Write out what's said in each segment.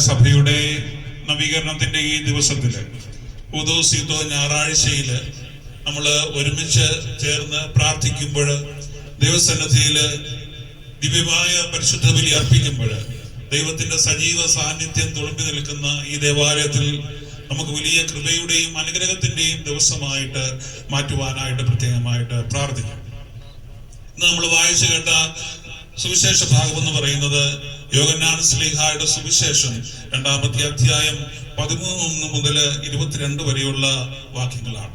സഭയുടെ നവീകരണത്തിന്റെ ഈ ദിവസത്തിൽ ഉദോസിത്തോ ഞായറാഴ്ചയിൽ നമ്മൾ ഒരുമിച്ച് ചേർന്ന് പ്രാർത്ഥിക്കുമ്പോൾ ദൈവസന്നിധിയിൽ ദിവ്യമായ പരിശുദ്ധ ബലി അർപ്പിക്കുമ്പോൾ ദൈവത്തിന്റെ സജീവ സാന്നിധ്യം തുളുമ്പി നിൽക്കുന്ന ഈ ദേവാലയത്തിൽ നമുക്ക് വലിയ കൃപയുടെയും അനുഗ്രഹത്തിന്റെയും ദിവസമായിട്ട് മാറ്റുവാനായിട്ട് പ്രത്യേകമായിട്ട് പ്രാർത്ഥിക്കാം. ഇന്ന് നമ്മൾ വായിച്ചു കേട്ട സുവിശേഷ ഭാഗം എന്ന് പറയുന്നത് യോഗന്നാൻ സ്ലിഹായുടെ സുവിശേഷം രണ്ടാമത്തെ അധ്യായം പതിമൂന്ന് മുതൽ ഇരുപത്തിരണ്ട് വരെയുള്ള വാക്യങ്ങളാണ്.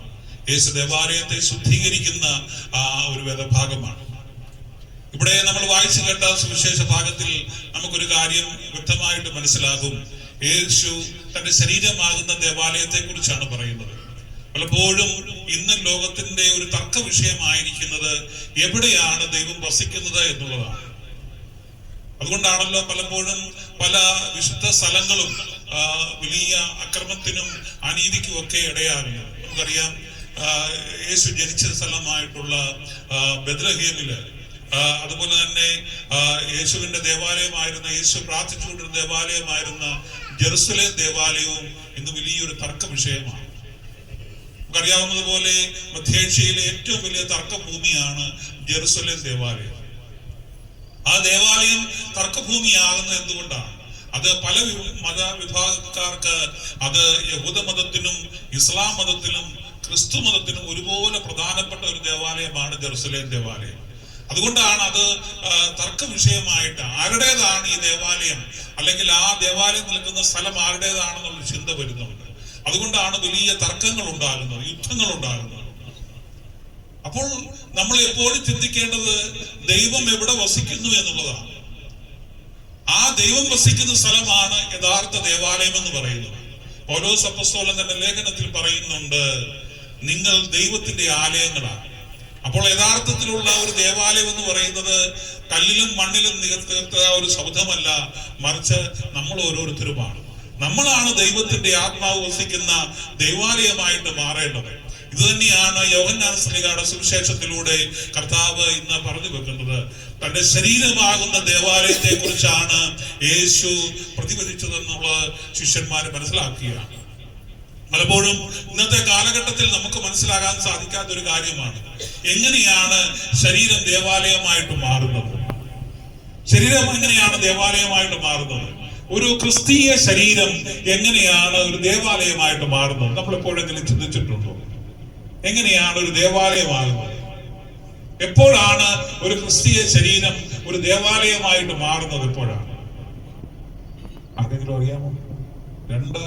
യേശു ദേവാലയത്തെ ശുദ്ധീകരിക്കുന്ന ആ ഒരു വേദഭാഗമാണ്. ഇവിടെ നമ്മൾ വായിച്ചു കേട്ട സുവിശേഷ ഭാഗത്തിൽ നമുക്കൊരു കാര്യം വ്യക്തമായിട്ട് മനസ്സിലാകും. യേശു തന്റെ ശരീരമാകുന്ന ദേവാലയത്തെ കുറിച്ചാണ് പറയുന്നത്. പലപ്പോഴും ഇന്ന് ലോകത്തിന്റെ ഒരു തർക്ക വിഷയമായിരിക്കുന്നത് എവിടെയാണ് ദൈവം വസിക്കുന്നത് എന്നുള്ളതാണ്. അതുകൊണ്ടാണല്ലോ പലപ്പോഴും പല വിശുദ്ധ സ്ഥലങ്ങളും വലിയ അക്രമത്തിനും അനീതിക്കും ഒക്കെ ഇടയാകുന്നത്. നമുക്കറിയാം യേശു ജനിച്ച സ്ഥലമായിട്ടുള്ള ബദ്രഹീമിൽ അതുപോലെ തന്നെ യേശുവിന്റെ ദേവാലയമായിരുന്ന യേശു പ്രാർത്ഥിച്ചുകൊണ്ടിരുന്ന ദേവാലയമായിരുന്ന ജെറുസലേം ദേവാലയവും ഇന്ന് വലിയൊരു തർക്ക വിഷയമാണ്. നമുക്കറിയാവുന്നതുപോലെ മധ്യേഷ്യയിലെ ഏറ്റവും വലിയ തർക്ക ഭൂമിയാണ് ജെറുസലേം ദേവാലയം. ആ ദേവാലയം തർക്കഭൂമിയാകുന്നത് എന്തുകൊണ്ടാണ്? അത് പല മത വിഭാഗക്കാർക്ക് അത് യഹൂദ മതത്തിനും ഇസ്ലാം മതത്തിനും ക്രിസ്തു മതത്തിനും ഒരുപോലെ പ്രധാനപ്പെട്ട ഒരു ദേവാലയമാണ് ജെറുസലേം ദേവാലയം. അതുകൊണ്ടാണ് അത് തർക്ക വിഷയമായിട്ട് ആരുടേതാണ് ഈ ദേവാലയം അല്ലെങ്കിൽ ആ ദേവാലയം നിൽക്കുന്ന സ്ഥലം ആരുടേതാണെന്നുള്ള ചിന്ത വരുന്നുണ്ട്. അതുകൊണ്ടാണ് വലിയ തർക്കങ്ങൾ ഉണ്ടാകുന്നത് യുദ്ധങ്ങൾ ഉണ്ടാകുന്നത് അപ്പോൾ നമ്മൾ എപ്പോഴും ചിന്തിക്കേണ്ടത് ദൈവം എവിടെ വസിക്കുന്നു എന്നുള്ളതാണ്. ആ ദൈവം വസിക്കുന്ന സ്ഥലമാണ് യഥാർത്ഥ ദേവാലയം എന്ന് പറയുന്നത്. ഓരോ സപ്പസ്തോലൻ തന്റെ ലേഖനത്തിൽ പറയുന്നുണ്ട് നിങ്ങൾ ദൈവത്തിന്റെ ആലയങ്ങളാണ്. അപ്പോൾ യഥാർത്ഥത്തിലുള്ള ഒരു ദേവാലയം എന്ന് പറയുന്നത് കല്ലിലും മണ്ണിലും തീർത്ത ഒരു ശബ്ദമല്ല മറിച്ച് നമ്മൾ ഓരോരുത്തരുമാണ്. നമ്മളാണ് ദൈവത്തിന്റെ ആത്മാവ് വസിക്കുന്ന ദൈവാലയമായിട്ട് മാറേണ്ടത്. ഇത് തന്നെയാണ് യോഹന്നാൻ സ്ലിഗയുടെ സുവിശേഷത്തിലൂടെ കർത്താവ് ഇന്ന് പറഞ്ഞു വെക്കുന്നത്. തന്റെ ശരീരമാകുന്ന ദേവാലയത്തെ കുറിച്ചാണ് യേശു പ്രതിഫലിച്ചതെന്നുള്ള ശിഷ്യന്മാര് മനസ്സിലാക്കുകയാണ്. പലപ്പോഴും ഇന്നത്തെ കാലഘട്ടത്തിൽ നമുക്ക് മനസ്സിലാകാൻ സാധിക്കാത്ത ഒരു കാര്യമാണ്. എങ്ങനെയാണ് ശരീരം ദേവാലയമായിട്ട് മാറുന്നത്? ശരീരം എങ്ങനെയാണ് ദേവാലയമായിട്ട് മാറുന്നത്? ഒരു ക്രിസ്തീയ ശരീരം എങ്ങനെയാണ് ഒരു ദേവാലയമായിട്ട് മാറുന്നത്? നമ്മൾ എപ്പോഴെങ്കിലും ചിന്തിച്ചിട്ടുണ്ടോ? എങ്ങനെയാണ് ഒരു ദേവാലയമാകുന്നത്? എപ്പോഴാണ് ഒരു ക്രിസ്തീയ ശരീരം ഒരു ദേവാലയമായിട്ട് മാറുന്നത് എപ്പോഴാണ്? ആർക്കെങ്കിലും അറിയാമോ? രണ്ട്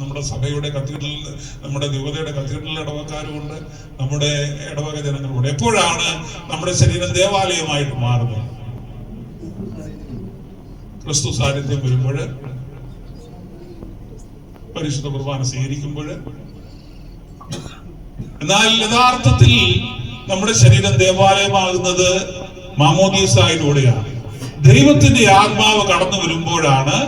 നമ്മുടെ സഭയുടെ കത്തീഡ്രൽ നമ്മുടെ ദേവതയുടെ കത്തീഡ്രൽ ഇടവക്കാരുമുണ്ട് നമ്മുടെ ഇടവക ജനങ്ങളുമുണ്ട് എപ്പോഴാണ് നമ്മുടെ ശരീരം ദേവാലയമായിട്ട് മാറുന്നത്? ക്രിസ്തു സാന്നിധ്യം വരുമ്പോൾ പരിശുദ്ധ കുർബാന സ്വീകരിക്കുമ്പോൾ എന്നാൽ യഥാർത്ഥത്തിൽ നമ്മുടെ ശരീരം ദേവാലയമാകുന്നത് മാമോദീസായിലൂടെയാണ്. ദൈവത്തിന്റെ ആത്മാവ് കടന്നു വരുമ്പോഴാണ്.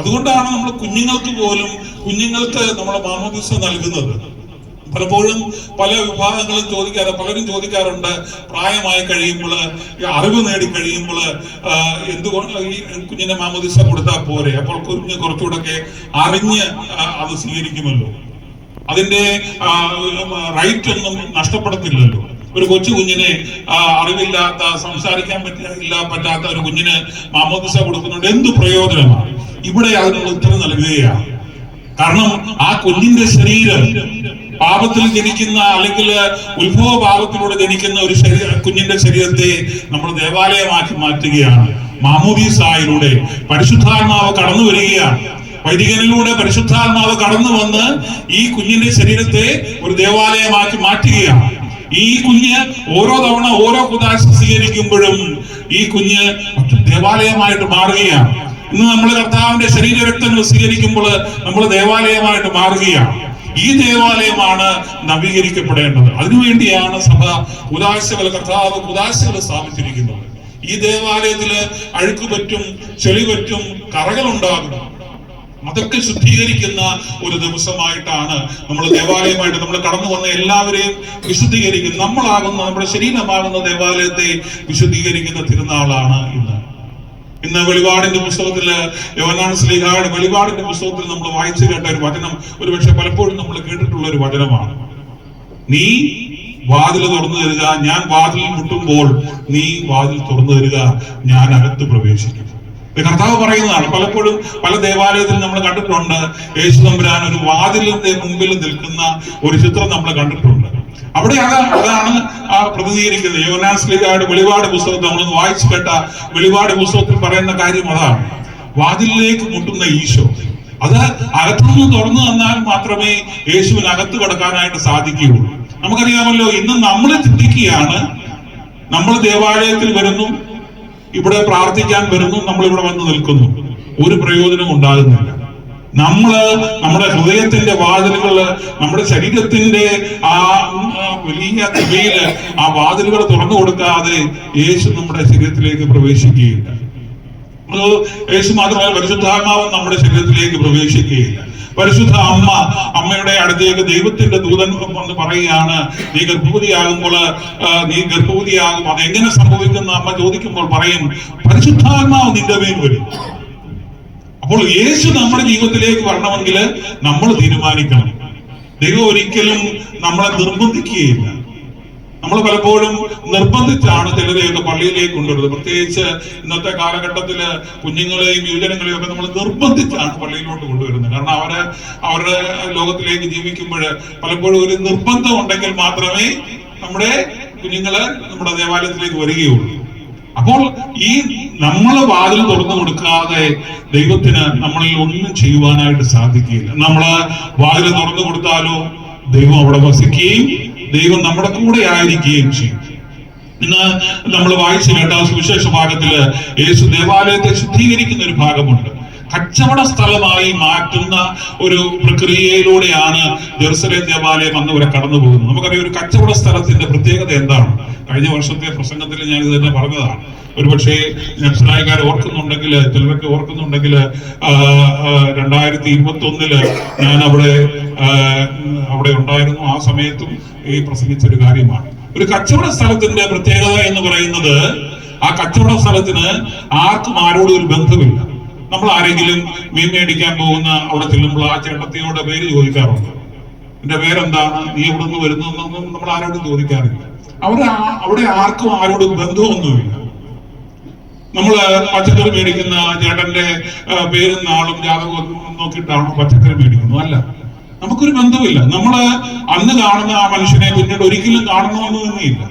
അതുകൊണ്ടാണ് നമ്മൾ കുഞ്ഞുങ്ങൾക്ക് പോലും കുഞ്ഞുങ്ങൾക്ക് നമ്മുടെ മാമോദീസ നൽകുന്നത്. പലപ്പോഴും പല വിഭാഗങ്ങളും ചോദിക്കാറ് പലരും ചോദിക്കാറുണ്ട് പ്രായമായി കഴിയുമ്പോൾ അറിവ് നേടി കഴിയുമ്പോൾ എന്തുകൊണ്ട് ഈ കുഞ്ഞിനെ മാമോദിസ കൊടുത്താൽ പോരെ? അപ്പോൾ കുഞ്ഞ് കുറച്ചുകൂടെ അറിഞ്ഞ് അത് സ്വീകരിക്കുമല്ലോ. അതിന്റെ റൈറ്റ് ഒന്നും നഷ്ടപ്പെടത്തില്ലല്ലോ. ഒരു കൊച്ചു കുഞ്ഞിനെ അറിവില്ലാത്ത സംസാരിക്കാൻ പറ്റില്ല പറ്റാത്ത ഒരു കുഞ്ഞിന് മാമോദിസ കൊടുക്കുന്നുണ്ട്. എന്ത് പ്രയോജനമാണ്? ഇവിടെ അതിനുള്ള ഉത്തരം നൽകുകയാണ്. കാരണം ആ കുഞ്ഞിന്റെ ശരീരം പാപത്തിൽ ജനിക്കുന്ന അല്ലെങ്കിൽ ഉത്ഭവ പാപത്തിലൂടെ ജനിക്കുന്ന ഒരു ശരീര കുഞ്ഞിന്റെ ശരീരത്തെ നമ്മൾ ദേവാലയമാക്കി മാറ്റുകയാണ്. മാമോദീസായിലൂടെ പരിശുദ്ധാത്മാവ് കടന്നു വരികയാണ് വൈദികനിലൂടെ പരിശുദ്ധാത്മാവ് കടന്നു വന്ന് ഈ കുഞ്ഞിന്റെ ശരീരത്തെ ഒരു ദേവാലയമാക്കി മാറ്റുകയാണ്. ഈ കുഞ്ഞ് ഓരോ തവണ ഓരോ കുതാശ സ്വീകരിക്കുമ്പോഴും ഈ കുഞ്ഞ് ദേവാലയമായിട്ട് മാറുകയാണ്. ഇന്ന് നമ്മൾ കർത്താവിന്റെ ശരീരരക്തങ്ങൾ സ്വീകരിക്കുമ്പോൾ നമ്മൾ ദേവാലയമായിട്ട് മാറുകയാണ്. ഈ ദേവാലയമാണ് നവീകരിക്കപ്പെടേണ്ടത്. അതിനുവേണ്ടിയാണ് സഭ ഉദാശകൾ കർത്താവ് ഉദാശകൾ സ്ഥാപിച്ചിരിക്കുന്നത്. ഈ ദേവാലയത്തിൽ അഴുക്കുപറ്റും ചെളി പറ്റും കറകൾ ഉണ്ടാകും അതൊക്കെ ശുദ്ധീകരിക്കുന്ന ഒരു ദിവസമായിട്ടാണ് നമ്മൾ ദേവാലയമായിട്ട് നമ്മൾ കടന്നു വന്ന എല്ലാവരെയും വിശുദ്ധീകരിക്കുന്ന നമ്മളാകുന്ന നമ്മുടെ ശരീരമാകുന്ന ദേവാലയത്തെ വിശുദ്ധീകരിക്കുന്ന തിരുനാളാണ് ഇന്ന്. ഇന്ന് വെളിപാടിന്റെ പുസ്തകത്തിൽ യോനാൻ സ്ലീഹായുടെ വെളിപാടിന്റെ പുസ്തകത്തിൽ നമ്മൾ വായിച്ചു കേട്ട ഒരു വചനം ഒരുപക്ഷെ പലപ്പോഴും നമ്മൾ കേട്ടിട്ടുള്ള ഒരു വചനമാണ്. നീ വാതിൽ തുറന്നു തരിക ഞാൻ വാതിൽ മുട്ടുമ്പോൾ നീ വാതിൽ തുറന്നു തരിക ഞാൻ അകത്ത് പ്രവേശിക്കും. കർത്താവ് പറയുന്നതാണ്. പലപ്പോഴും പല ദേവാലയത്തിൽ നമ്മൾ കണ്ടിട്ടുണ്ട്. യേശു തമ്പുരാൻ ഒരു വാതിലിന്റെ മുമ്പിൽ നിൽക്കുന്ന ഒരു ചിത്രം നമ്മൾ കണ്ടിട്ടുണ്ട്. അവിടെ അതാണ് അതാണ് ആ പ്രതിനിധീകരിക്കുന്നത്. യോനാസ്ലിയുടെ വെളിപാട് പുസ്തകത്തിൽ നമ്മൾ വായിച്ചു കേട്ട വെളിപാട് പുസ്തകത്തിൽ പറയുന്ന കാര്യം അതാണ്. വാതിലിലേക്ക് മുട്ടുന്ന ഈശോ. അത് അകത്തുനിന്ന് തുറന്നു തന്നാൽ മാത്രമേ യേശുവിന് അകത്ത് കടക്കാനായിട്ട് സാധിക്കുകയുള്ളൂ. നമുക്കറിയാമല്ലോ ഇന്ന് നമ്മൾ ചിന്തിക്കുകയാണ് നമ്മൾ ദേവാലയത്തിൽ വരുന്നു ഇവിടെ പ്രാർത്ഥിക്കാൻ വരുന്നു നമ്മൾ ഇവിടെ വന്ന് നിൽക്കുന്നു. ഒരു പ്രയോജനം ഉണ്ടാകുന്നില്ല. നമ്മൾ നമ്മുടെ ഹൃദയത്തിന്റെ വാതിലുകൾ നമ്മുടെ ശരീരത്തിന്റെ ആ വലിയ കൃപയിൽ ആ വാതിലുകൾ തുറന്നു കൊടുക്കാതെ യേശു നമ്മുടെ ശരീരത്തിലേക്ക് പ്രവേശിക്കുകയില്ല. യേശു മാത്രമല്ല പരിശുദ്ധാത്മാവ് നമ്മുടെ ശരീരത്തിലേക്ക് പ്രവേശിക്കുകയില്ല. പരിശുദ്ധ അമ്മ അമ്മയുടെ അടുത്തേക്ക് ദൈവത്തിന്റെ ദൂതൻ വന്ന് പറയുകയാണ് നീ ഗർഭവതിയാകുമ്പോൾ നീ ഗർഭവതിയാകും അത് എങ്ങനെ സംഭവിക്കുന്ന അമ്മ ചോദിക്കുമ്പോൾ പറയും പരിശുദ്ധാത്മാവ് നിന്റെ മേൽ വരും. അപ്പോൾ യേശു നമ്മുടെ ജീവിതത്തിലേക്ക് വരണമെങ്കിൽ നമ്മൾ തീരുമാനിക്കണം. ദൈവം ഒരിക്കലും നമ്മളെ നിർബന്ധിക്കുകയില്ല. നമ്മൾ പലപ്പോഴും നിർബന്ധിച്ചാണ് ചിലരെയൊക്കെ പള്ളിയിലേക്ക് കൊണ്ടുവരുന്നത്. പ്രത്യേകിച്ച് ഇന്നത്തെ കാലഘട്ടത്തിൽ കുഞ്ഞുങ്ങളെയും യുവജനങ്ങളെയും ഒക്കെ നമ്മൾ നിർബന്ധിച്ചാണ് പള്ളിയിലോട്ട് കൊണ്ടുവരുന്നത്. കാരണം അവർ അവരുടെ ലോകത്തിലേക്ക് ജീവിക്കുമ്പോൾ പലപ്പോഴും ഒരു നിർബന്ധം ഉണ്ടെങ്കിൽ മാത്രമേ നമ്മുടെ കുഞ്ഞുങ്ങൾ നമ്മുടെ ദേവാലയത്തിലേക്ക് വരികയുള്ളൂ. അപ്പോൾ ഈ നമ്മൾ വാതിൽ തുറന്നു കൊടുക്കാതെ ദൈവത്തിന് നമ്മളിൽ ഒന്നും ചെയ്യുവാനായിട്ട് സാധിക്കുകയില്ല. നമ്മൾ വാതിൽ തുറന്നു കൊടുത്താലോ ദൈവം അവിടെ വസിക്കുകയും ദൈവം നമ്മുടെ കൂടെ ആയിരിക്കുകയും ചെയ്യും. ഇന്ന് നമ്മൾ വായിച്ചു കേട്ട സുവിശേഷ ഭാഗത്തിൽ യേശു ദേവാലയത്തെ ശുദ്ധീകരിക്കുന്ന ഒരു ഭാഗമുണ്ട്. കച്ചവട സ്ഥലമായി മാറ്റുന്ന ഒരു പ്രക്രിയയിലൂടെയാണ് ജെറുസലേം ദേവാലയം അന്ന് ഇവിടെ കടന്നു പോകുന്നത്. നമുക്കറിയാം ഒരു കച്ചവട സ്ഥലത്തിന്റെ പ്രത്യേകത എന്താണ്? കഴിഞ്ഞ വർഷത്തെ പ്രസംഗത്തിൽ ഞാൻ ഇത് തന്നെ പറഞ്ഞതാണ്. ഒരുപക്ഷെ നക്സലായക്കാർ ഓർക്കുന്നുണ്ടെങ്കിൽ ചിലരൊക്കെ ഓർക്കുന്നുണ്ടെങ്കിൽ രണ്ടായിരത്തി ഇരുപത്തി ഒന്നിൽ ഞാൻ അവിടെ അവിടെ ഉണ്ടായിരുന്നു. ആ സമയത്തും ഈ പ്രസംഗിച്ച ഒരു കാര്യമാണ്. ഒരു കച്ചവട സ്ഥലത്തിന്റെ പ്രത്യേകത എന്ന് പറയുന്നത് ആ കച്ചവട സ്ഥലത്തിന് ആർക്കും ആരോടും ഒരു ബന്ധമില്ല. നമ്മൾ ആരെങ്കിലും മീൻ മേടിക്കാൻ പോകുന്ന അവിടെ ചെല്ലുമ്പോൾ ആ ചേട്ടത്തിയോടെ പേര് ചോദിക്കാറുണ്ട്. എന്റെ പേരെന്താണ്? നീ എവിടെ നിന്ന് വരുന്നു എന്നൊന്നും നമ്മൾ ആരോടും ചോദിക്കാറില്ല. അവിടെ അവിടെ ആർക്കും ആരോടും ബന്ധമൊന്നുമില്ല. നമ്മൾ പച്ചക്കറി മേടിക്കുന്ന ചേട്ടന്റെ പേരും നാളും ജാതകവും നോക്കിയിട്ടാണ് പച്ചക്കറി മേടിക്കുന്നത്. അല്ല നമുക്കൊരു ബന്ധമില്ല നമ്മൾ അന്ന് കാണുന്ന ആ മനുഷ്യനെ പിന്നീട് ഒരിക്കലും കാണണമെന്ന് തന്നെയില്ല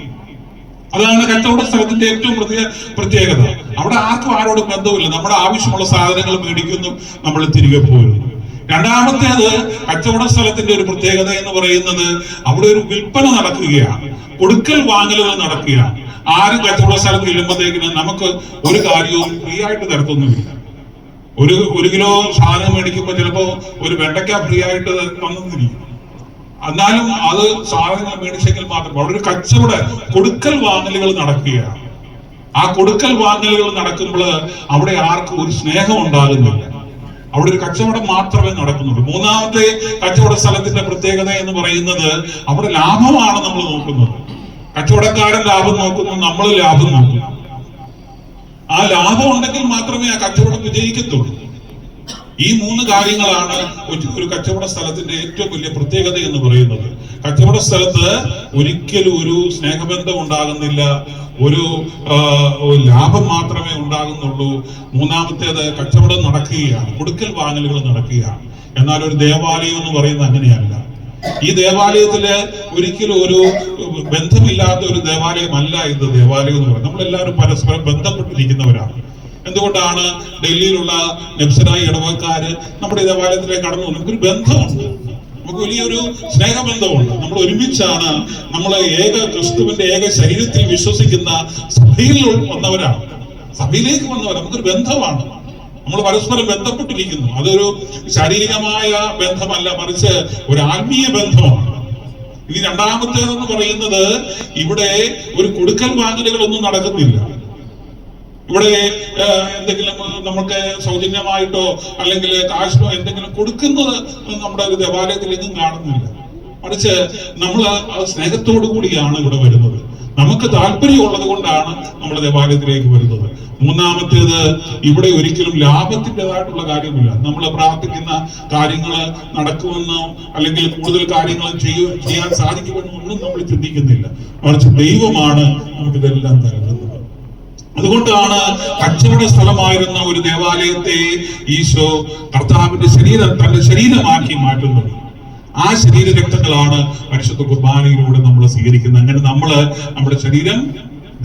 അതാണ് കച്ചവട സ്ഥലത്തിന്റെ ഏറ്റവും പ്രത്യേക പ്രത്യേകത. അവിടെ ആർക്കും ആരോടും ബന്ധമില്ല നമ്മുടെ ആവശ്യമുള്ള സാധനങ്ങൾ മേടിക്കുന്നു നമ്മൾ തിരികെ പോരുന്നു രണ്ടാമത്തേത് കച്ചവട സ്ഥലത്തിന്റെ ഒരു പ്രത്യേകത എന്ന് പറയുന്നത് അവിടെ ഒരു വിൽപ്പന നടക്കുകയാണ്. കൊടുക്കൽ വാങ്ങലുകൾ നടക്കുകയാണ്. ആരും കച്ചവട സ്ഥലത്ത് ചെല്ലുമ്പോഴത്തേക്കിന് നമുക്ക് ഒരു കാര്യവും ഫ്രീ ആയിട്ട് തരത്തൊന്നുമില്ല. ഒരു ഒരു കിലോ സാധനം മേടിക്കുമ്പോൾ ചിലപ്പോ ഒരു വെണ്ടയ്ക്ക ഫ്രീ ആയിട്ട് തന്നിരിക്കും എന്നാലും അത് സാധനങ്ങൾ മേടിച്ചെങ്കിൽ മാത്രം അവിടെ ഒരു കച്ചവട കൊടുക്കൽ വാങ്ങലുകൾ നടക്കുകയാണ്. ആ കൊടുക്കൽ വാങ്ങലുകൾ നടക്കുമ്പോൾ അവിടെ ആർക്കും ഒരു സ്നേഹം ഉണ്ടാകുന്നില്ല. അവിടെ ഒരു കച്ചവടം മാത്രമേ നടക്കുന്നുള്ളൂ. മൂന്നാമത്തെ കച്ചവട സ്ഥലത്തിന്റെ പ്രത്യേകത എന്ന് പറയുന്നത് അവിടെ ലാഭമാണ് നമ്മൾ നോക്കുന്നത്. കച്ചവടക്കാരൻ ലാഭം നോക്കുന്നു നമ്മൾ ലാഭം നോക്കുന്നു. ആ ലാഭം ഉണ്ടെങ്കിൽ മാത്രമേ ആ കച്ചവടം വിജയിക്കത്തുള്ളൂ. ഈ മൂന്ന് കാര്യങ്ങളാണ് ഒരു- കച്ചവട സ്ഥലത്തിന്റെ ഏറ്റവും വലിയ പ്രത്യേകത എന്ന് പറയുന്നത്. കച്ചവട സ്ഥലത്ത് ഒരിക്കലും ഒരു സ്നേഹബന്ധം ഉണ്ടാകുന്നില്ല. ഒരു ലാഭം മാത്രമേ ഉണ്ടാകുന്നുള്ളൂ. മൂന്നാമത്തേത് കച്ചവടം നടക്കുകയാണ്. കൊടുക്കൽ വാങ്ങലുകൾ നടക്കുകയാണ്. എന്നാൽ ഒരു ദേവാലയം എന്ന് പറയുന്നത് അങ്ങനെയല്ല. ഈ ദേവാലയത്തിൽ ഒരിക്കലും ഒരു ബന്ധമില്ലാത്ത ഒരു ദേവാലയമല്ല ഇത്. ദേവാലയം എന്ന് പറയുന്നത്. നമ്മളെല്ലാവരും പരസ്പരം ബന്ധപ്പെട്ടിരിക്കുന്നവരാണ്. എന്തുകൊണ്ടാണ് ഡൽഹിയിലുള്ള നെപ്സരായി ഇടവക്കാര് നമ്മുടെ ദേവാലയത്തിലേക്ക് കടന്നു? നമുക്കൊരു ബന്ധമുണ്ട്. നമുക്ക് വലിയൊരു സ്നേഹബന്ധമുണ്ട്. നമ്മൾ ഒരുമിച്ചാണ് നമ്മൾ ഏക ക്രിസ്തുവിന്റെ ഏക ശരീരത്തിൽ വിശ്വസിക്കുന്ന സഭയിൽ വന്നവരാണ്. സഭയിലേക്ക് വന്നവർ നമുക്കൊരു ബന്ധമാണ്. നമ്മൾ പരസ്പരം ബന്ധപ്പെട്ടിരിക്കുന്നു. അതൊരു ശാരീരികമായ ബന്ധമല്ല മറിച്ച് ഒരു ആത്മീയ ബന്ധമാണ്. ഇനി രണ്ടാമത്തേതെന്ന് പറയുന്നത് ഇവിടെ ഒരു കൊടുക്കൽ വാങ്ങലുകളൊന്നും നടക്കുന്നില്ല. ഇവിടെ എന്തെങ്കിലും നമുക്ക് സൗജന്യമായിട്ടോ അല്ലെങ്കിൽ കാശോ എന്തെങ്കിലും കൊടുക്കുന്നത് നമ്മുടെ ഒരു ദേവാലയത്തിൽ എങ്ങും കാണുന്നില്ല. മറിച്ച് നമ്മൾ സ്നേഹത്തോടു കൂടിയാണ് ഇവിടെ വരുന്നത്. നമുക്ക് താല്പര്യമുള്ളത് കൊണ്ടാണ് നമ്മൾ ദേവാലയത്തിലേക്ക് വരുന്നത്. മൂന്നാമത്തേത് ഇവിടെ ഒരിക്കലും ലാഭത്തിന്റെതായിട്ടുള്ള കാര്യമില്ല. നമ്മൾ പ്രാർത്ഥിക്കുന്ന കാര്യങ്ങൾ നടക്കുമെന്നോ അല്ലെങ്കിൽ കൂടുതൽ കാര്യങ്ങൾ ചെയ്യു ചെയ്യാൻ സാധിക്കുമെന്നോ ഒന്നും നമ്മൾ ചിന്തിക്കുന്നില്ല. മറിച്ച് ദൈവമാണ് നമുക്കിതെല്ലാം തരുന്നത്. അതുകൊണ്ടാണ് കച്ചവട സ്ഥലമായിരുന്ന ഒരു ദേവാലയത്തെ ഈശോ കർത്താവിന്റെ ശരീരം തന്റെ ശരീരമാക്കി മാറ്റുന്നത്. ആ ശരീര രക്തങ്ങളാണ് പരിശുദ്ധ കുർബാനയിലൂടെ നമ്മൾ സ്വീകരിക്കുന്നത്. അങ്ങനെ നമ്മൾ നമ്മുടെ ശരീരം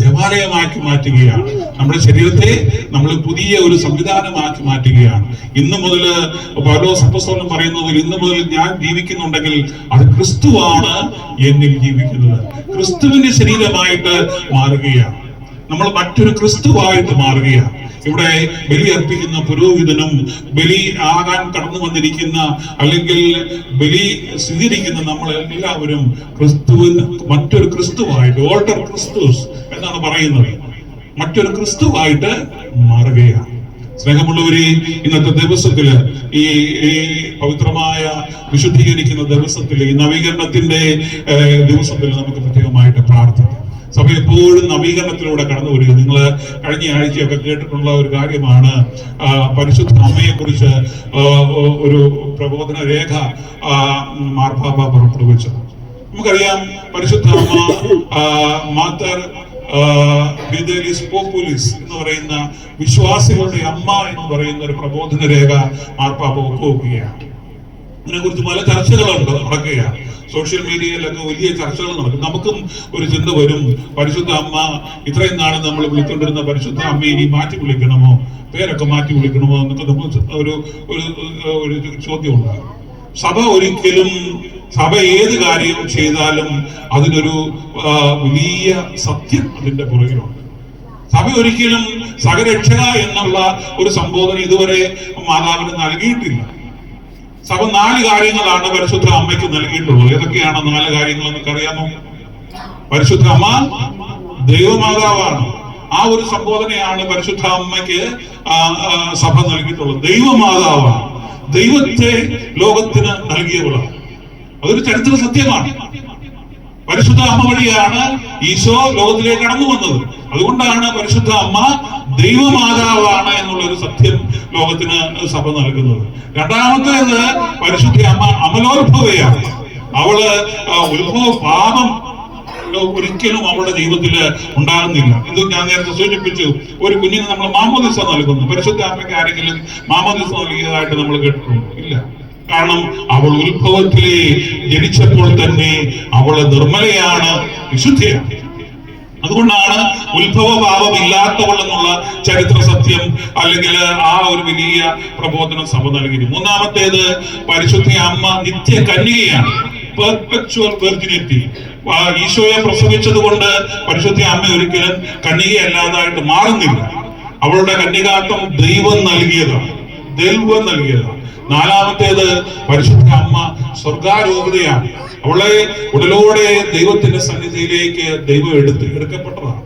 ദേവാലയമാക്കി മാറ്റുകയാണ്. നമ്മുടെ ശരീരത്തെ നമ്മൾ പുതിയ ഒരു സംവിധാനമാക്കി മാറ്റുകയാണ്. ഇന്ന് മുതൽ പൗലോസ് അപ്പസ്തലൻ പറയുന്നത് ഇന്ന് മുതൽ ഞാൻ ജീവിക്കുന്നുണ്ടെങ്കിൽ അത് ക്രിസ്തുവാണ് എന്നിൽ ജീവിക്കുന്നത്. ക്രിസ്തുവിന്റെ ശരീരമായിട്ട് മാറുകയാണ്. നമ്മൾ മറ്റൊരു ക്രിസ്തുവായിട്ട് മാറുകയാണ്. ഇവിടെ ബലി അർപ്പിക്കുന്ന പുരോഹിതനും ബലി ആകാൻ കടന്നു വന്നിരിക്കുന്ന അല്ലെങ്കിൽ ബലി സ്വീകരിക്കുന്ന നമ്മൾ എല്ലാവരും ക്രിസ്തുവിന് മറ്റൊരു ക്രിസ്തുവായിട്ട് ഓൾട്ടർ ക്രിസ്തുസ് എന്നാണ് പറയുന്നത്. മറ്റൊരു ക്രിസ്തുവായിട്ട് മാറുകയാണ്. സ്നേഹമുള്ളവരെ ഇന്നത്തെ ദിവസത്തിൽ ഈ പവിത്രമായ വിശുദ്ധീകരിക്കുന്ന ദിവസത്തിൽ ഈ നവീകരണത്തിന്റെ ദിവസത്തിൽ നമുക്ക് പ്രത്യേകമായിട്ട് പ്രാർത്ഥിക്കാം. സഭ എപ്പോഴും നവീകരണത്തിലൂടെ കടന്നു വരിക നിങ്ങൾ കഴിഞ്ഞ ആഴ്ചയൊക്കെ കേട്ടിട്ടുള്ള ഒരു കാര്യമാണ് പരിശുദ്ധ അമ്മയെ കുറിച്ച് ഒരു പ്രബോധന രേഖ മാർപ്പാപ്പ പുറപ്പെടുവിച്ചത്. നമുക്കറിയാം പരിശുദ്ധ അമ്മ മാതർ എന്ന് പറയുന്ന വിശ്വാസികളുടെ അമ്മ എന്ന് പറയുന്ന ഒരു പ്രബോധന രേഖ മാർപ്പാപ്പ ഒപ്പുവെക്കുകയാണ്. ഇതിനെ കുറിച്ച് പല ചർച്ചകളുണ്ട് നടക്കുകയാണ് സോഷ്യൽ മീഡിയയിലൊക്കെ വലിയ ചർച്ചകൾ നടക്കും. നമുക്കും ഒരു ചിന്ത വരും. പരിശുദ്ധ അമ്മ ഇത്രയും നാൾ നമ്മൾ വിളിക്കൊണ്ടിരുന്ന പരിശുദ്ധ അമ്മ ഇനി മാറ്റി വിളിക്കണമോ? പേരൊക്കെ മാറ്റി വിളിക്കണമോ എന്നൊക്കെ നമ്മൾ ഒരു ഒരു ഒരു ചോദ്യം ഉണ്ടാകും സഭ ഒരിക്കലും സഭ ഏത് കാര്യം ചെയ്താലും അതിനൊരു വലിയ സത്യം അതിന്റെ പുറകിലുണ്ട്. സഭ ഒരിക്കലും സഹരക്ഷക എന്നുള്ള ഒരു സംബോധന ഇതുവരെ മാതാവിന് നൽകിയിട്ടില്ല. സഭ നാല് കാര്യങ്ങളാണ് പരിശുദ്ധ അമ്മയ്ക്ക് നൽകിയിട്ടുള്ളത്. ഏതൊക്കെയാണ് നാല് കാര്യങ്ങൾ എന്നൊക്കെ അറിയാമോ പരിശുദ്ധ അമ്മ ദൈവമാതാവാണ്. ആ ഒരു സംബോധനയാണ് പരിശുദ്ധ അമ്മയ്ക്ക് സഭ നൽകിയിട്ടുള്ളത്. ദൈവമാതാവാണ്. ദൈവത്തെ ലോകത്തിന് നൽകിയവളാണ്. അതൊരു ചരിത്ര സത്യമാണ്. പരിശുദ്ധ അമ്മ വഴിയാണ് ഈശോ ലോകത്തിലേക്ക് കടന്നു വന്നത്. അതുകൊണ്ടാണ് പരിശുദ്ധ അമ്മ ദൈവമാതാവാണ് എന്നുള്ള ഒരു സത്യം ലോകത്തിന് സഭ നൽകുന്നത്. രണ്ടാമത്തേത് പരിശുദ്ധി അമ്മ അമലോത്ഭവയാണ്. അവൾ ഉത്ഭവ പാപം ഒരിക്കലും അവളുടെ ജീവിതത്തിൽ ഉണ്ടാകുന്നില്ല. ഇത് ഞാൻ നേരത്തെ സൂചിപ്പിച്ചു ഒരു കുഞ്ഞിന് നമ്മൾ മാമോദിസ നൽകുന്നു. പരിശുദ്ധ അമ്മയ്ക്ക് ആരെങ്കിലും മാമോദിസ നൽകിയതായിട്ട് നമ്മൾ കേട്ടിട്ടുണ്ട്? ഇല്ല. കാരണം അവൾ ഉത്ഭവത്തിലെ ജനിച്ചപ്പോൾ തന്നെ അവൾ നിർമ്മലയാണ് വിശുദ്ധയാണ്. അതുകൊണ്ടാണ് ഉത്ഭവ ഭാവം ഇല്ലാത്തവൾ എന്നുള്ള ചരിത്ര സത്യം അല്ലെങ്കിൽ ആ ഒരു വലിയ പ്രബോധനം സഭ നൽകി മൂന്നാമത്തേത് പരിശുദ്ധ അമ്മ നിത്യ കന്യകയാണ് ഈശോയെ പ്രസവിച്ചത് കൊണ്ട് പരിശുദ്ധ അമ്മ ഒരിക്കലും കന്യകയല്ലാതായിട്ട് മാറുന്നില്ല. അവളുടെ കന്യകാത്വം ദൈവം നൽകിയതാണ്. ദൈവം നൽകിയതാണ്. നാലാമത്തേത് പരിശുദ്ധ അമ്മ സ്വർഗാരൂപതയാണ് അവളെ ഉടലോടെ ദൈവത്തിന്റെ സന്നിധിയിലേക്ക് ദൈവം എടുത്ത് എടുക്കപ്പെട്ടതാണ്.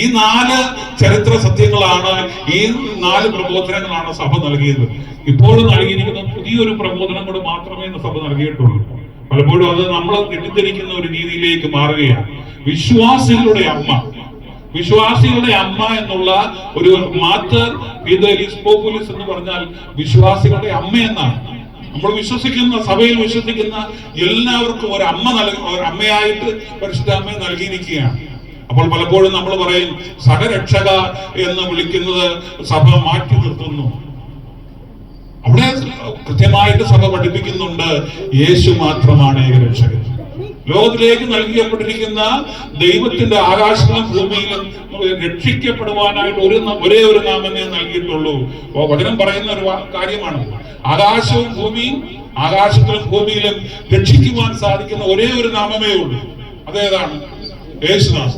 ഈ നാല് ചരിത്ര സത്യങ്ങളാണ് ഈ നാല് പ്രബോധനങ്ങളാണ് സഭ നൽകിയത്. ഇപ്പോൾ നൽകിയിരിക്കുന്ന പുതിയൊരു പ്രബോധനം കൂടെ മാത്രമേ സഭ നൽകിയിട്ടുള്ളൂ. പലപ്പോഴും അത് നമ്മൾ തെറ്റിദ്ധരിക്കുന്ന ഒരു രീതിയിലേക്ക് മാറുകയാണ്. വിശ്വാസികളുടെ അമ്മ വിശ്വാസികളുടെ അമ്മ എന്നുള്ള ഒരു മാറ്റർ പോപ്പുലിസ് എന്ന് പറഞ്ഞാൽ വിശ്വാസികളുടെ അമ്മ എന്നാണ്. നമ്മൾ വിശ്വസിക്കുന്ന സഭയിൽ വിശ്വസിക്കുന്ന എല്ലാവർക്കും ഒരു അമ്മ നൽകി ഒരു അമ്മയായിട്ട് പരിശുദ്ധ അമ്മയെ നൽകിയിരിക്കുകയാണ്. അപ്പോൾ പലപ്പോഴും നമ്മൾ പറയും സഹരക്ഷക എന്ന് വിളിക്കുന്നത് സഭ മാറ്റി നിർത്തുന്നു. അവിടെ കൃത്യമായിട്ട് സഭ പഠിപ്പിക്കുന്നുണ്ട് യേശു മാത്രമാണ് ഏകരക്ഷകൻ ലോകത്തിലേക്ക് നൽകിയപ്പെട്ടിരിക്കുന്ന ദൈവത്തിന്റെ ആകാശങ്ങളും ഭൂമിയിലും രക്ഷിക്കപ്പെടുവാനായിട്ട് ഒരു ഒരേ ഒരു നാമനെ നൽകിയിട്ടുള്ളൂ. അപ്പോ വചനം പറയുന്ന ഒരു കാര്യമാണ്. ആകാശവും ഭൂമിയും ആകാശത്തിലും ഭൂമിയിലും രക്ഷിക്കുവാൻ സാധിക്കുന്ന ഒരേ ഒരു നാമമേ ഉള്ളൂ. അതേതാണ്? യേശുദാസ്.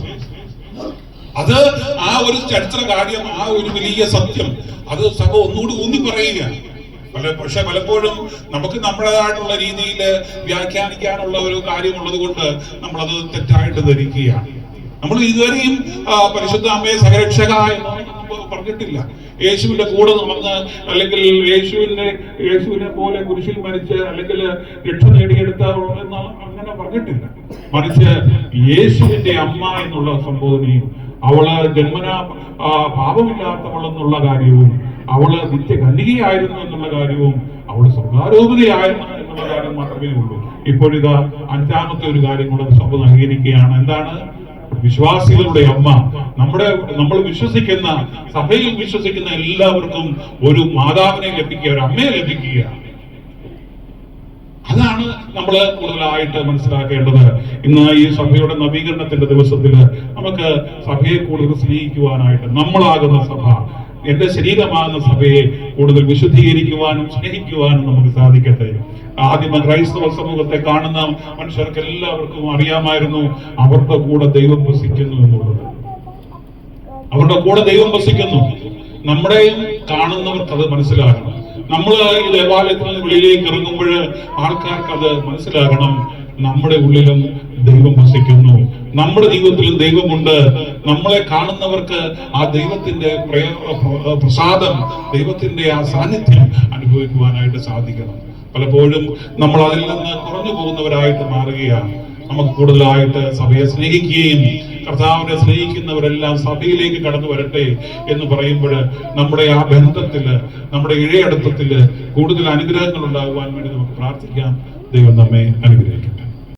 അത് ആ ഒരു ചരിത്ര കാര്യം ആ ഒരു വലിയ സത്യം അത് സഭ ഒന്നുകൂടി ഊന്നി പറയുകയാണ് പക്ഷെ പലപ്പോഴും നമുക്ക് നമ്മുടേതായിട്ടുള്ള രീതിയിൽ വ്യാഖ്യാനിക്കാനുള്ള ഒരു കാര്യമുള്ളത് കൊണ്ട് നമ്മളത് തെറ്റായിട്ട് ധരിക്കുകയാണ്. നമ്മൾ ഇതുവരെയും പരിശുദ്ധ അമ്മയെ സഹരക്ഷക എന്ന് പറഞ്ഞിട്ടില്ല. യേശുവിന്റെ കൂടെ നടന്ന് അല്ലെങ്കിൽ യേശുവിന്റെ യേശുവിനെ പോലെ കുരിശിൽ മരിച്ച് അല്ലെങ്കിൽ രക്ഷ നേടിയെടുത്ത അങ്ങനെ പറഞ്ഞിട്ടില്ല. മറിച്ച് യേശുവിന്റെ അമ്മ എന്നുള്ള സംബോധനയും അവൾ ജന്മന എന്നുള്ള കാര്യവും അവൾ നിത്യ കന്യകയായിരുന്നു എന്നുള്ള കാര്യവും അവൾ സ്വർഗാരോപിതയായിരുന്നു എന്നുള്ള കാര്യം മാത്രമേ ഉള്ളൂ. ഇപ്പോഴിതാ അഞ്ചാമത്തെ ഒരു കാര്യം കൂടെ സഭ നൽകിയിരിക്കുകയാണ് എന്താണ്? വിശ്വാസികളുടെ അമ്മ. നമ്മുടെ നമ്മൾ വിശ്വസിക്കുന്ന സഭയിൽ വിശ്വസിക്കുന്ന എല്ലാവർക്കും ഒരു മാതാവിനെ ലഭിക്കുക ഒരു അമ്മയെ ലഭിക്കുക. അതാണ് നമ്മൾ കൂടുതലായിട്ട് മനസ്സിലാക്കേണ്ടത്. ഇന്ന് ഈ സഭയുടെ നവീകരണത്തിന്റെ ദിവസത്തിൽ നമുക്ക് സഭയെ കൂടുതൽ സ്നേഹിക്കുവാനായിട്ട് നമ്മളാകുന്ന സഭ എന്റെ ശരീരമാകുന്ന സഭയെ കൂടുതൽ വിശുദ്ധീകരിക്കുവാനും സ്നേഹിക്കുവാനും നമുക്ക് സാധിക്കട്ടെ. ആദിമ ക്രൈസ്തവ സമൂഹത്തെ കാണുന്ന മനുഷ്യർക്ക് എല്ലാവർക്കും അറിയാമായിരുന്നു അവരുടെ കൂടെ ദൈവം വസിക്കുന്നു എന്നുള്ളത്. അവരുടെ കൂടെ ദൈവം വസിക്കുന്നു. നമ്മുടെയും കാണുന്നവർക്ക് അത് മനസ്സിലാകണം. നമ്മൾ ഈ ദേവാലയത്തിൽ നിന്ന് വെളിയിലേക്ക് ഇറങ്ങുമ്പോൾ ആൾക്കാർക്ക് അത് മനസ്സിലാകണം. നമ്മുടെ ഉള്ളിലും ദൈവം വസിക്കുന്നു. നമ്മുടെ ജീവിതത്തിലും ദൈവമുണ്ട്. നമ്മളെ കാണുന്നവർക്ക് ആ ദൈവത്തിന്റെ പ്രസാദം ദൈവത്തിന്റെ ആ സാന്നിധ്യം അനുഭവിക്കുവാനായിട്ട് സാധിക്കണം. പലപ്പോഴും നമ്മൾ അതിൽ നിന്ന് കുറഞ്ഞു പോകുന്നവരായിട്ട് മാറുകയാണ്. നമുക്ക് കൂടുതലായിട്ട് സഭയെ സ്നേഹിക്കുകയും കർത്താവിനെ സ്നേഹിക്കുന്നവരെല്ലാം സഭയിലേക്ക് കടന്നു വരട്ടെ എന്ന് പറയുമ്പോൾ നമ്മുടെ ആ ബന്ധത്തിൽ നമ്മുടെ ഇഴയടുപ്പത്തിൽ കൂടുതൽ അനുഗ്രഹങ്ങൾ ഉണ്ടാകുവാൻ വേണ്ടി നമുക്ക് പ്രാർത്ഥിക്കാം. ദൈവം നമ്മെ അനുഗ്രഹിക്കും